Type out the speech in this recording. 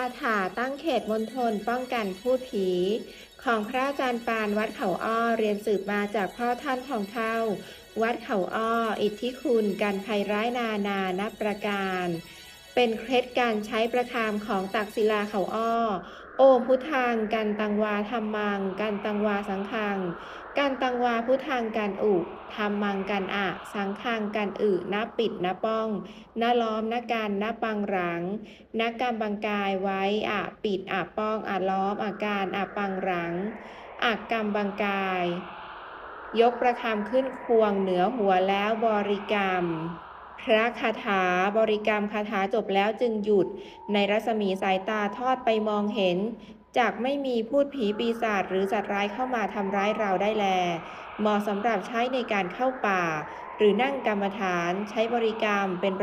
าถาตั้งเขตมณฑลป้องกันพูดผี ของพระอาจารย์ปานวัดเขาอ้อเรียนสืบมาจากพ่อท่านทองเท่า วัดเขาอ้อ อิทธิคุณการภัยร้ายนานานับประการ เป็นเคล็ดการใช้ประคามของตักศิลาเขาอ้อ โอมพุทธังกันตังวาธรรมังกันตังวาสังฆังกันตังวาพุทธังกันอุธรรมังกันอะ สังฆังกันอึนับปิดนับป้องนล้อมนการนปังหลังนักการบังกายไว้อะปิดอะป้องอะล้อมอาการอะปังหลังอากรรมบังกาย ยกประคำขึ้นควงเหนือหัวแล้วบริกรรม พระคาถาบริกรรมคาถาจบแล้วจึงหยุด ในรัศมีสายตาทอดไปมองเห็น จากไม่มีพูดผีปีศาจหรือสัตว์ร้ายเข้ามาทำร้ายเราได้แล เหมาะสำหรับใช้ในการเข้าป่า หรือนั่งกรรมฐานใช้บริกรรมเป็น